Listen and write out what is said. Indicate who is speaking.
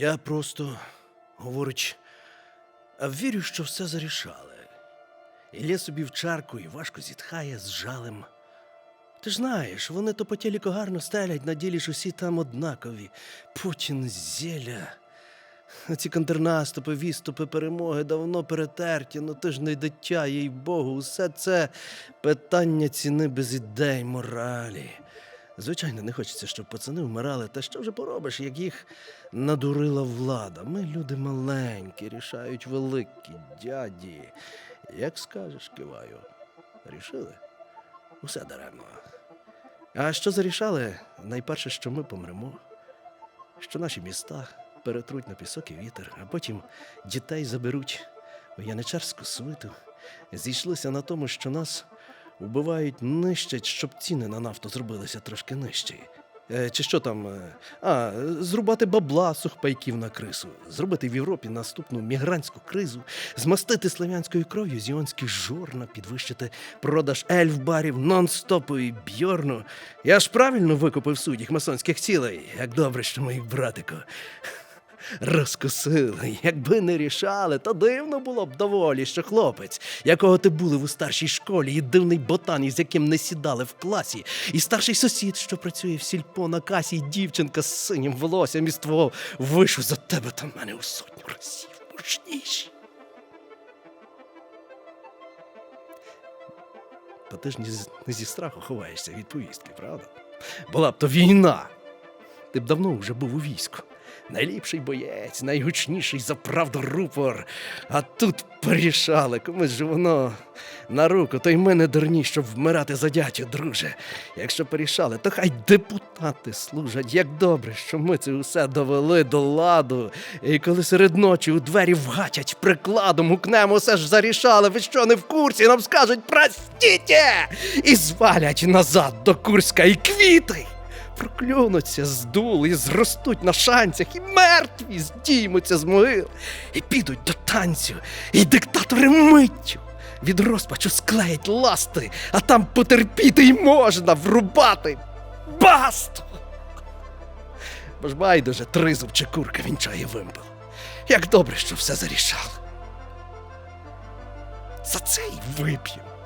Speaker 1: Я просто, говорить, вірю, що все зарішали. Ілє собі в чарку і важко зітхає з жалем. Ти ж знаєш, вони то по телеку гарно стелять, на ділі ж усі там однакові. Путін, зілля. А Ці контрнаступи, відступи, перемоги давно перетерті, ну ти ж не дитя, їй Богу, усе це питання ціни без ідей, моралі. Звичайно, не хочеться, щоб пацани вмирали, та що вже поробиш, як їх надурила влада. Ми люди маленькі, рішають великі дяді. Як скажеш, киваю. Рішили? Усе даремно. А що зарішали? Найперше, що ми помремо, що наші міста перетруть на пісок і вітер, а потім дітей заберуть у яничарську свиту. Зійшлися на тому, що нас вбивають, нищать, щоб ціни на нафту зробилися трошки нижчі. Е, чи що там? е, А, зрубати бабла сухпайків на крису, зробити в Європі наступну мігрантську кризу, змастити славянською кров'ю зіонські жорна, підвищити продаж ельф-барів, нон-стопу і бьорну. Я ж правильно викупив суддів масонських цілей. Як добре, що моїх братику розкусили. Якби не рішали, то дивно було б доволі, що хлопець, якого ти були у старшій школі, і дивний ботан, із яким не сідали в класі, і старший сусід, що працює в сільпо на касі, і дівчинка з синім волоссям із твого вишу за тебе та мене у сотню разів мощніші. Та ти ж не зі страху ховаєшся від повістки, правда? Була б то війна. Ти б давно вже був у війську. Найліпший боєць, найгучніший за правду рупор. А тут порішали, комусь же воно на руку, то й ми не дурні, щоб вмирати за дятю, друже. Якщо порішали, то хай депутати служать. Як добре, що ми це усе довели до ладу. І коли серед ночі у двері вгатять прикладом, гукнемо, все ж зарішали. Ви що не в курсі? Нам скажуть простіте! І звалять назад до Курська і квіти проклюнуться з дул і зростуть на шанцях, і мертві здіймуться з могил, і підуть до танцю, і диктатори миттю. Від розпачу склеять ласти, а там потерпіти й можна врубати. Басту! Бо ж байдуже тризуб чи курка вінчає вимпел. Як добре, що все зарішали. За це й вип'ємо.